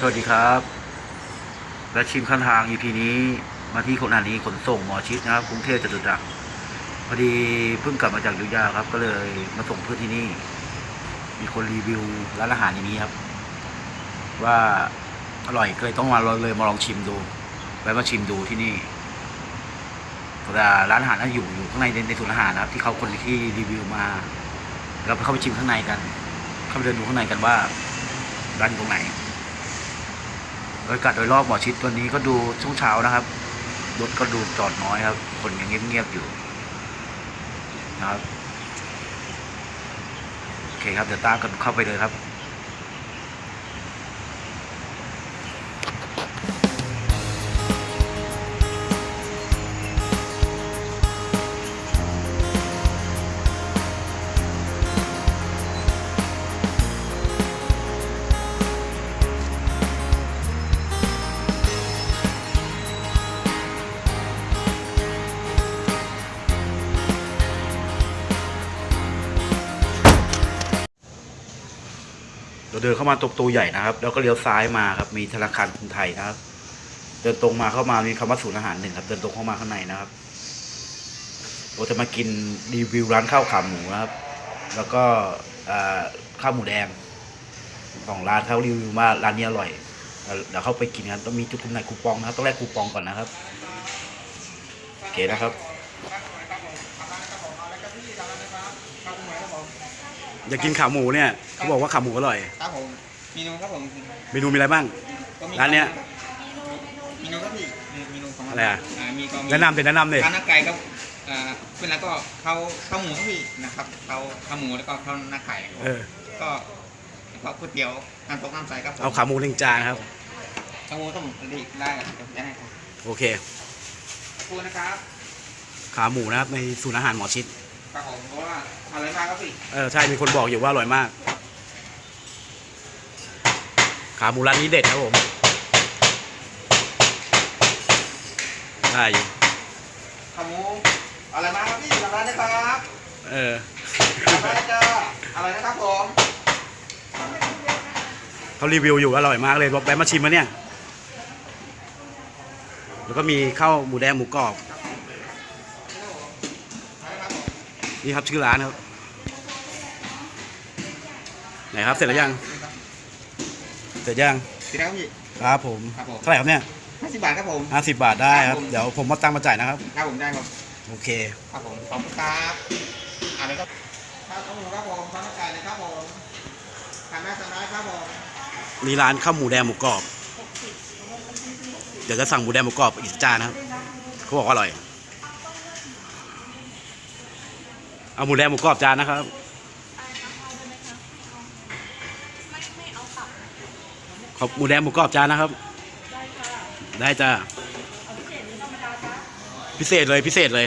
สวัสดีครับ และชิมข้างทาง EP นี้มาที่คนอานนี้ขนส่งหมอชิดนะครับกรุงเทพจตุจักรพอดีเพิ่งกลับมาจากยุธยาครับ ก็เลยมาส่งเพื่อนที่นี่ มีคนรีวิวร้านอาหารอย่างนี้ครับ ว่าอร่อยก็เลยต้องมาเลยมาลองชิมดูแวะมาชิมดูที่นี่เวลาร้านอาหารนั้นอยู่อยู่ข้างในในศูนย์อาหารนะครับ ที่เขาคนที่รีวิวมาเราไปเข้าไปชิมข้างในกัน เข้าไปเดินดูข้างในกันว่าร้านอยู่ตรงไหน บรรยากาศโดยรอบหมอชิดวันนี้ก็ดูช่วงเช้านะครับรถก็ดูจอดน้อยครับ คนยังเงียบๆอยู่นะครับโอเคครับเดี๋ยวตามกันเข้าไปเลยครับ ดินเข้ามาตรงประตูใหญ่นะครับ แล้วก็เลี้ยวซ้ายมาครับ มีธนาคารกรุงไทยนะครับ เดินตรงมาเข้ามามีคำว่าศูนย์อาหารหนึ่งครับ เดินตรงเข้ามาข้างในนะครับเราจะมากินรีวิวร้านข้าวขาหมูนะครับ แล้วก็ข้าวหมูแดงของร้านเขารีวิวว่าร้านนี้อร่อยเดี๋ยวเข้าไปกินกันต้องมีจุดจำหน่ายคูปองนะครับต้องแลกคูปองก่อนนะครับโอเคนะครับ อยากกินขาหมูเนี่ยเขาบอกว่าขาหมูอร่อยครับผมเมนูครับผมเมนูมีอะไรบ้าง ก็มีร้านเนี้ย เมนูครับพี่เมนูของอะไรอะามีก็มีแนะนำเลยแนะนำเลยข้าวหน้าไก่ก็อ่าเป็นแล้วก็ข้าวข้าวหมูครับพี่นะครับข้าวข้าวหมูแล้วก็ข้าวหน้าไก่เออก็แล้วก็ก๋วยเตี๋ยวน้ำตกน้ำใสครับผมเอาขาหมูหนึ่งจานครับ ข้าวหมูต้องรีบได้เดี๋ยวจะให้ครับโอเค ขอบคุณนะครับ ขาหมูนะครับในศูนย์อาหารหมอชิด ครับผมเพราะว่าอะไรมากครับพี่เออใช่มีคนบอกอยู่ว่าอร่อยมาก ขาหมูร้านนี้เด็ดครับผมได้อยู่ข้าวหมูอะไรมากครับพี่ทำได้นะครับเออทำได้จ้าอะไรนะครับผมเขารีวิวอยู่อร่อยมากเลยบอกแวะมาชิมมาเนี่ย แล้วก็มีข้าวหมูแดงหมูกรอบ นี่ครับชื่อร้านครับ ไหนครับเสร็จแล้วยัง เสร็จยังสีแล้วพี่ ครับผมครับผม เท่าไหร่ครับเนี่ยห้าสิบบาทครับผม ห้าสิบบาทได้คครัรับบผม เดี๋ยวผมมาตังค์มาจ่ายนะครับ ครับผมได้ครับ โอเค ครับผม ขอบคุณครับอ่านเลยครับ ครับผมครับผมฟังไก่เลยครับผมทานได้ทานได้ครับผม มีร้านข้าวหมูแดงหมูกรอบ เดี๋ยวจะสั่งหมูแดงหมูกรอบอีกจานนะครับ เขาบอกว่าอร่อย เอาหมูแดงหมูกรอบจานนะครับ ขอบหมูแดงหมูกรอบจานนะครับ ได้จ้าพิเศษเลยพิเศษเลย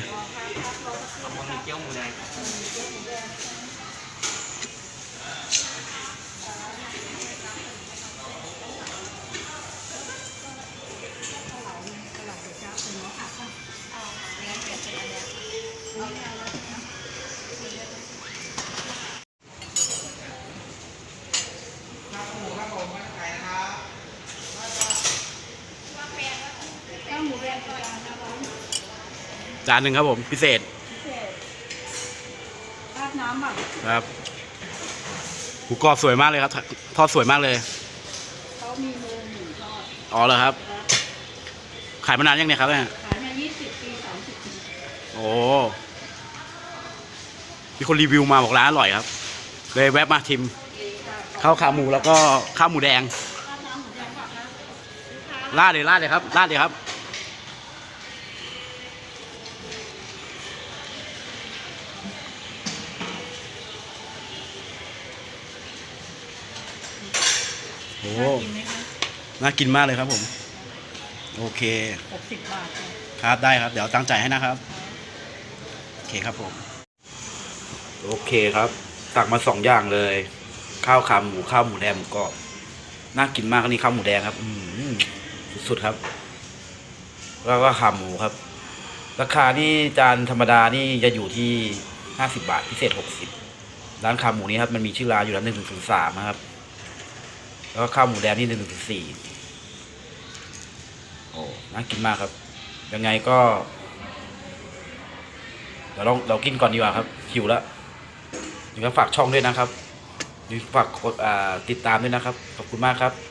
จานหนึ่งครับผม พิเศษราดน้ำอะครับหมูกรอบสวยมากเลยครับ ทอดสวยมากเลย เขามีมือหมูทอดอ๋อเหรอครับขายมานานยังเนี่ยครับเนี่ยขายมา 20 ปี 30 ปีโอ้มีคนรีวิวมาบอกร้านอร่อยครับ เลยแวะมาชิมข้าวขาหมูแล้วก็ข้าวหมูแดง ราดน้ำหมูแดงก่อนนะราดเลยราดเลยครับราดเลยครับ โอ้กินไหมคะน่ากินมากเลยครับผม โอเค60บาทค่ะครับได้ครับ เดี๋ยวตั้งใจให้นะครับ โอเคครับผม โอเคครับสั่งมาสองอย่างเลย ข้าวขาหมูข้าวหมูแดงหมูกรอบน่ากินมากนี่ข้าวหมูแดงครับ อืมสุดๆครับ แล้วก็ขาหมูครับ ราคานี่จานธรรมดานี่จะอยู่ที่ห้าสิบาทพิเศษหกสิบร้านขาหมูนี้ครับมันมีชื่อร้านอยู่ร้านหนึ่งถึงสามนะครับ แล้วก็ข้าวหมูแดงนี่หนึ่งถึงสี่โอ้น่ากินมากครับ ยังไงก็ เดี๋ยวเราเรากินก่อนดีกว่าครับหิวแล้วยังฝากช่องด้วยนะครับยังฝากกดติดตามด้วยนะครับ ขอบคุณมากครับ